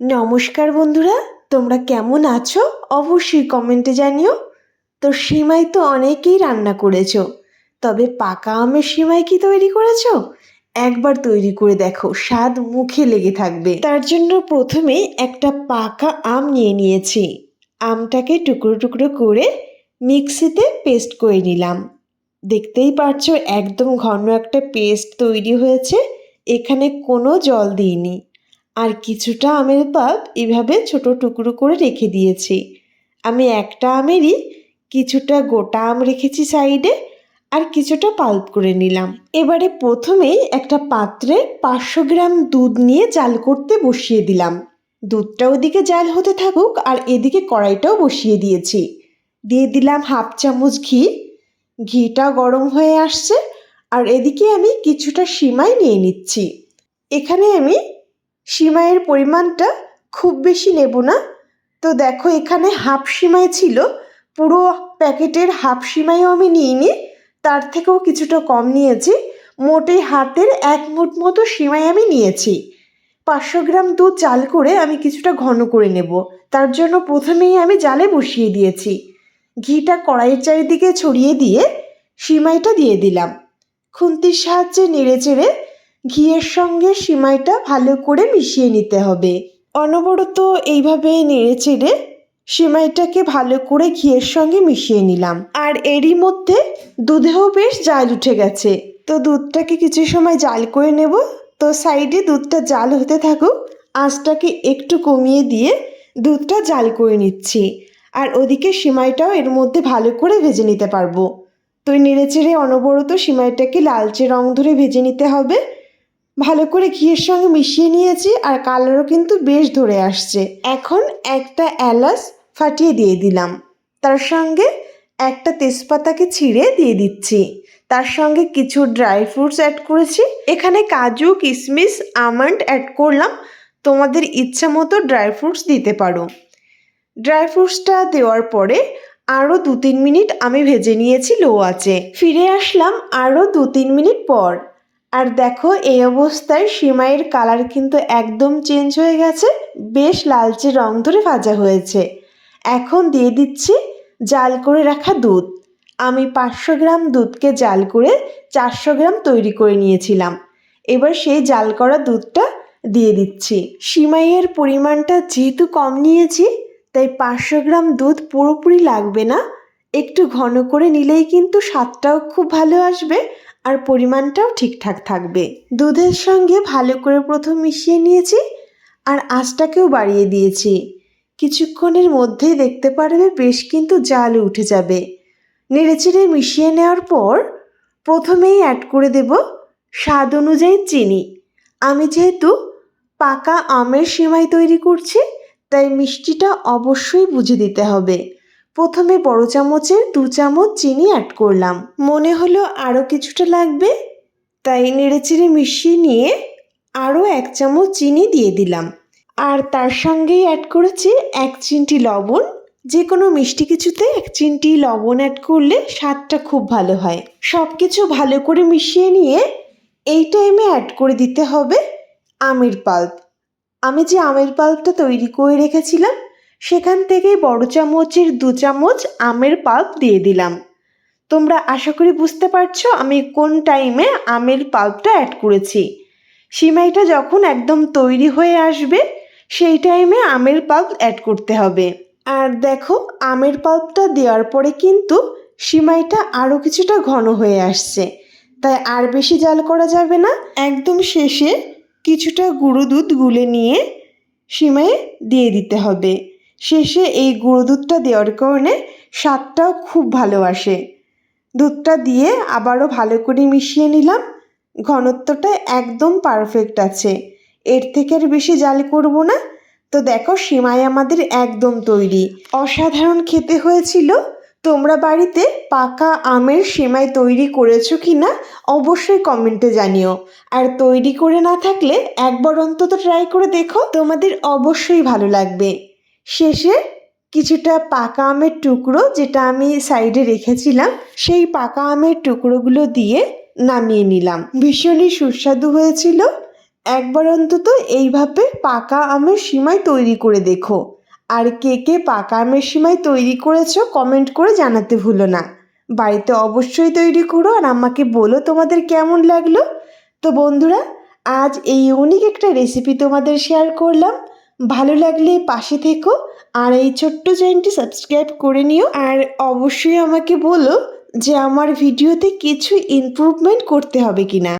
নমস্কার বন্ধুরা, তোমরা কেমন আছো? অবশ্যই কমেন্টে জানিও। তো সিমাই তো অনেকেই রান্না করেছ, তবে পাকা আমের সিমাই কি তৈরি করেছ? একবার তৈরি করে দেখো, স্বাদ মুখে লেগে থাকবে। তার জন্য প্রথমে একটা পাকা আম নিয়ে নিয়েছি। আমটাকে টুকরো টুকরো করে মিক্সিতে পেস্ট করে নিলাম। দেখতেই পারছ, একদম ঘন একটা পেস্ট তৈরি হয়েছে। এখানে কোনো জল দিইনি। আর কিছুটা আমের পাপ এভাবে ছোট টুকরো করে রেখে দিয়েছি। আমি একটা আমেরই কিছুটা গোটা আম রেখেছি সাইডে আর কিছুটা পাল্প করে নিলাম। এবারে প্রথমেই একটা পাত্রে পাঁচশো গ্রাম দুধ নিয়ে জাল করতে বসিয়ে দিলাম। দুধটা ওদিকে জাল হতে থাকুক আর এদিকে কড়াইটাও বসিয়ে দিয়েছি। দিয়ে দিলাম হাফ চামচ ঘি। ঘিটা গরম হয়ে আসছে আর এদিকে আমি কিছুটা সিমাই নিয়ে নিচ্ছি। এখানে আমি সিমাইয়ের পরিমাণটা খুব বেশি নেব না। তো দেখো এখানে হাফ সিমাই ছিল, পুরো প্যাকেটের হাফ সিমাইও আমি নিইনি, তার থেকেও কিছুটা কম নিয়েছি। মোটে হাতের এক মুঠ মতো সিমাই আমি নিয়েছি। পাঁচশো গ্রাম দুধ চাল করে আমি কিছুটা ঘন করে নেব, তার জন্য প্রথমেই আমি জালে বসিয়ে দিয়েছি। ঘিটা কড়াইয়ের চারিদিকে ছড়িয়ে দিয়ে সিমাইটা দিয়ে দিলাম। খুন্তির সাহায্যে নেড়ে চেড়ে ঘিয়ের সঙ্গে সিমাইটা ভালো করে মিশিয়ে নিতে হবে। অনবরত এইভাবে নেড়ে চেড়ে সিমাইটাকে ভালো করে ঘিয়ের সঙ্গে মিশিয়ে নিলাম। আর এরই মধ্যে দুধেও বেশ জাল উঠে গেছে। তো দুধটাকে কিছু সময় জাল করে নেব। তো সাইডে দুধটা জাল হতে থাকুক, আঁচটাকে একটু কমিয়ে দিয়ে দুধটা জাল করে নিচ্ছি। আর ওদিকে সিমাইটাও এর মধ্যে ভালো করে ভেজে নিতে পারব। তো নেড়ে চেড়ে অনবরত সিমাইটাকে লালচে রং ধরে ভেজে নিতে হবে। ভালো করে ঘিয়ের সঙ্গে মিশিয়ে নিয়েছি আর কালারও কিন্তু বেশ ধরে আসছে। এখন একটা এলাচ ফাটিয়ে দিয়ে দিলাম। তার সঙ্গে একটা তেজপাতাকে ছিঁড়ে দিয়ে দিচ্ছি। তার সঙ্গে কিছু ড্রাই ফ্রুটস অ্যাড করেছি। এখানে কাজু কিশমিশ আমন্ড অ্যাড করলাম। তোমাদের ইচ্ছা মতো ড্রাই ফ্রুটস দিতে পারো। ড্রাই ফ্রুটসটা দেওয়ার পরে আরও দু তিন মিনিট আমি ভেজে নিয়েছি লো আছে ফিরে আসলাম আরও দু তিন মিনিট পর। আর দেখো, এই অবস্থায় সিমাইয়ের কালার কিন্তু একদম চেঞ্জ হয়ে গেছে। বেশ লালচে রং ধরে ভাজা হয়েছে। এখন দিয়ে দিচ্ছি জাল করে রাখা দুধ। আমি পাঁচশো গ্রাম দুধকে জাল করে চারশো গ্রাম তৈরি করে নিয়েছিলাম। এবার সেই জাল করা দুধটা দিয়ে দিচ্ছি। সিমাইয়ের পরিমাণটা যেহেতু কম নিয়েছি, তাই পাঁচশো গ্রাম দুধ পুরোপুরি লাগবে না। একটু ঘন করে নিলেই কিন্তু স্বাদটাও খুব ভালো আসবে। আর পরিমাণটাও ঠিকঠাক থাকবে। দুধের সঙ্গে ভালো করে প্রথম মিশিয়ে নিয়েছি আর আঁচটাকেও বাড়িয়ে দিয়েছি। কিছুক্ষণের মধ্যেই দেখতে পারবে বেশ কিন্তু জাল উঠে যাবে। নেড়েচেড়ে মিশিয়ে নেওয়ার পর প্রথমেই অ্যাড করে দেব স্বাদ অনুযায়ী চিনি। আমি যেহেতু পাকা আমের সিমাই তৈরি করছি, তাই মিষ্টিটা অবশ্যই বুঝে দিতে হবে। প্রথমে বড় চামচের দু চামচ চিনি অ্যাড করলাম। মনে হলো আরও কিছুটা লাগবে, তাই নেড়েচেড়ে মিশিয়ে নিয়ে আরও এক চামচ চিনি দিয়ে দিলাম। আর তার সঙ্গেই অ্যাড করেছি এক চিমটি লবণ। যে কোনো মিষ্টি কিছুতে এক চিমটি লবণ অ্যাড করলে স্বাদটা খুব ভালো হয়। সব কিছু ভালো করে মিশিয়ে নিয়ে এই টাইমে অ্যাড করে দিতে হবে আমের পাল্প। আমি যে আমের পাল্পটা তৈরি করে রেখেছিলাম সেখান থেকে বড় চামচের দু চামচ আমের পাল্প দিয়ে দিলাম। তোমরা আশা করি বুঝতে পারছ আমি কোন টাইমে আমের পাল্পটা অ্যাড করেছি। সিমাইটা যখন একদম তৈরি হয়ে আসবে, সেই টাইমে আমের পাল্প অ্যাড করতে হবে। আর দেখো, আমের পাল্পটা দেওয়ার পরে কিন্তু সিমাইটা আরও কিছুটা ঘন হয়ে আসছে। তাই আর বেশি জাল করা যাবে না। একদম শেষে কিছুটা গুঁড়ো দুধ গুলে নিয়ে সিমাইয়ে দিয়ে দিতে হবে। শেষে এই গুঁড়ো দুধটা দেওয়ার কারণে স্বাদটাও খুব ভালো আসে। দুধটা দিয়ে আবারও ভালো করে মিশিয়ে নিলাম। ঘনত্বটা একদম পারফেক্ট আছে। এর থেকে আর বেশি জাল করব না। তো দেখো সিমাই আমাদের একদম তৈরি। অসাধারণ খেতে হয়েছিল। তোমরা বাড়িতে পাকা আমের সেমাই তৈরি করেছ কি না অবশ্যই কমেন্টে জানিও। আর তৈরি করে না থাকলে একবার অন্তত ট্রাই করে দেখো। তোমাদের অবশ্যই ভালো লাগবে। শেষে কিছুটা পাকা আমের টুকরো যেটা আমি সাইডে রেখেছিলাম, সেই পাকা আমের টুকরোগুলো দিয়ে নামিয়ে নিলাম। ভীষণই সুস্বাদু হয়েছিল। একবার অন্তত এইভাবে পাকা আমের সিমাই তৈরি করে দেখো। আর কে কে পাকা আমের সিমাই তৈরি করেছ কমেন্ট করে জানাতে ভুলো না। বাড়িতে অবশ্যই তৈরি করো আর আমাকে বলো তোমাদের কেমন লাগল। তো বন্ধুরা, আজ এই ইউনিক একটা রেসিপি তোমাদের শেয়ার করলাম। ভালো লাগলে পাশে থেকো আর এই ছোট্ট চ্যানেলটি সাবস্ক্রাইব করে নিও। আর অবশ্যই আমাকে বলো যে আমার ভিডিওতে কিছু ইমপ্রুভমেন্ট করতে হবে কিনা।